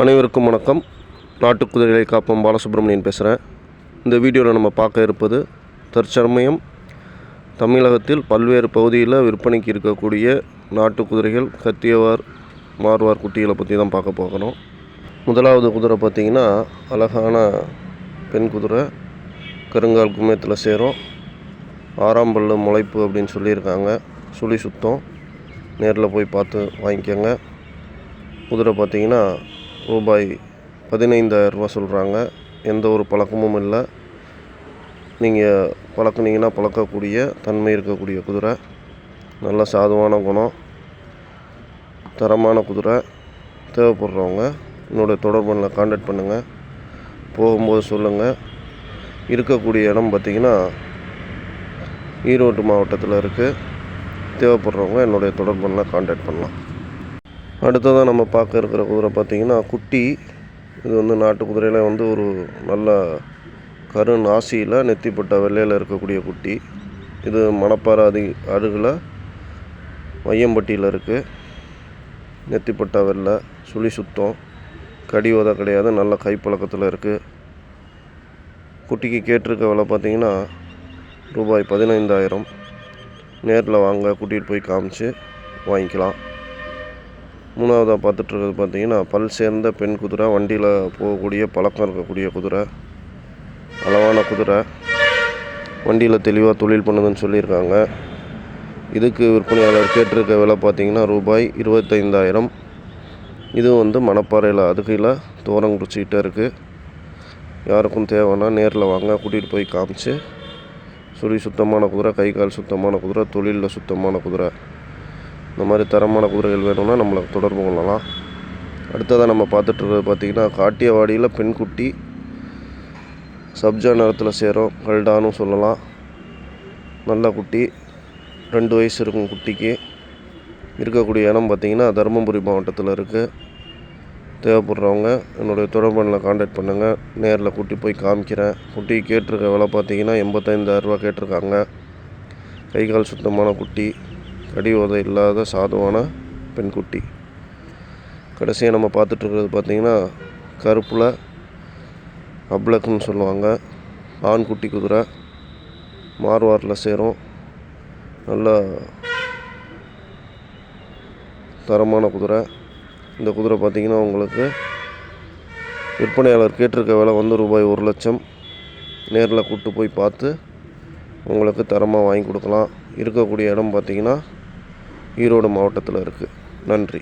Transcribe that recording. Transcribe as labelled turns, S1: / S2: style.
S1: அனைவருக்கும் வணக்கம். நாட்டுக்குதிரைகளை காப்போம். பாலசுப்ரமணியன் பேசுகிறேன் இந்த வீடியோவில் நம்ம பார்க்க இருப்பது தற்சமயம் தமிழகத்தில் பல்வேறு பகுதியில் விற்பனைக்கு இருக்கக்கூடிய நாட்டு குதிரைகள் கத்தியவார் மார்வார் குட்டிகளை பற்றி தான் பார்க்க போகிறோம் முதலாவது குதிரை பார்த்திங்கன்னா அழகான பெண் குதிரை. கருங்கால் குமயத்தில் சேரும். ஆறாம் பல்லு முளைப்பு அப்படின்னு சொல்லியிருக்காங்க. சுழி சுத்தம். நேரில் போய் பார்த்து வாங்கிக்கோங்க. குதிரை பார்த்திங்கன்னா ரூபாய் பதினைந்தாயிரரூபா சொல்கிறாங்க எந்த ஒரு பழக்கமும் இல்லை. நீங்கள் பழக்குனீங்கன்னா பழக்கக்கூடிய தன்மை இருக்கக்கூடிய குதிரை. நல்ல சாதுவான குணம். தரமான குதிரை தேவைப்படுறவங்க என்னுடைய தொடர்புல காண்டாக்ட் பண்ணுங்கள் போகும்போது சொல்லுங்கள் இருக்கக்கூடிய இடம் பார்த்திங்கன்னா ஈரோடு மாவட்டத்தில் இருக்குது தேவைப்படுறவங்க என்னுடைய தொடர்புல காண்டாக்ட் பண்ணலாம். அடுத்ததாக நம்ம பார்க்க இருக்கிற குதிரை பார்த்திங்கன்னா குட்டி. இது வந்து நாட்டு குதிரையில் வந்து ஒரு நல்ல கரு நாசியில் நெத்திப்பட்ட வெள்ளையில் இருக்கக்கூடிய குட்டி. இது மணப்பாறை அதி அருகில் வையம்பட்டியில் இருக்குது நெத்திப்பட்டா வெள்ளை சுழி சுத்தம் கடி உத கிடையாது நல்ல கைப்பழக்கத்தில் இருக்குது குட்டிக்கு கேட்டிருக்க விலை பார்த்திங்கன்னா ரூபாய் பதினைந்தாயிரம். நேரில் வாங்க கூட்டிகிட்டு போய் காமிச்சு வாங்கிக்கலாம். மூணாவதாக பார்த்துட்ருக்கிறது பார்த்தீங்கன்னா பல் சேர்ந்த பெண் குதிரை வண்டியில் போகக்கூடிய பழக்கம் இருக்கக்கூடிய குதிரை அளவான குதிரை வண்டியில் தெளிவாக தொழில் பண்ணுதுன்னு சொல்லியிருக்காங்க. இதுக்கு விற்பனையாளர் கேட்டிருக்க விலை பார்த்தீங்கன்னா ரூபாய் இருபத்தைந்தாயிரம். இது வந்து மணப்பாறையில் அதுகையில் தோரங்குறிச்சிக்கிட்ட இருக்குது யாருக்கும் தேவைன்னா நேரில் வாங்க கூட்டிகிட்டு போய் காமிச்சு சுழி சுத்தமான குதிரை கை கால் சுத்தமான குதிரை தொழிலில் சுத்தமான குதிரை. இந்த மாதிரி தரமான குதிரைகள் வேணும்னா நம்மளை தொடர்பு கொள்ளலாம். அடுத்ததாக நம்ம பார்த்துட்ருக்கிறது பார்த்திங்கன்னா காட்டியவாடியில் பெண்குட்டி சப்ஜா நிறத்தில் சேரும். கல்டானும் சொல்லலாம். நல்ல குட்டி. ரெண்டு வயசு இருக்கும் குட்டிக்கு. இருக்கக்கூடிய இடம் பார்த்திங்கன்னா தருமபுரி மாவட்டத்தில் இருக்குது தேவைப்படுறவங்க என்னுடைய தொடர்பனில் காண்டாக்ட் பண்ணுங்கள் நேரில் கூட்டி போய் காமிக்கிறேன். குட்டி கேட்டிருக்க விலை பார்த்தீங்கன்னா எண்பத்தைந்தாயிரரூபா கேட்டிருக்காங்க. கை கால் சுத்தமான குட்டி. கடி இல்லாத சாதுவான பெண்குட்டி. கடைசியாக நம்ம பார்த்துட்ருக்கிறது பார்த்திங்கன்னா கருப்பில் அப்ளக்குன்னு சொல்லுவாங்க. ஆண் குட்டி குதிரை மார்வாரில் சேரும். நல்ல தரமான குதிரை. இந்த குதிரை பார்த்திங்கன்னா உங்களுக்கு விற்பனையாளர் கேட்டிருக்க விலை வந்து ரூபாய் ஒரு லட்சம். நேரில் கூப்பிட்டு போய் பார்த்து உங்களுக்கு தரமாக வாங்கி கொடுக்கலாம். இருக்கக்கூடிய இடம் பார்த்திங்கன்னா ஈரோடு மாவட்டத்தில் இருக்குது நன்றி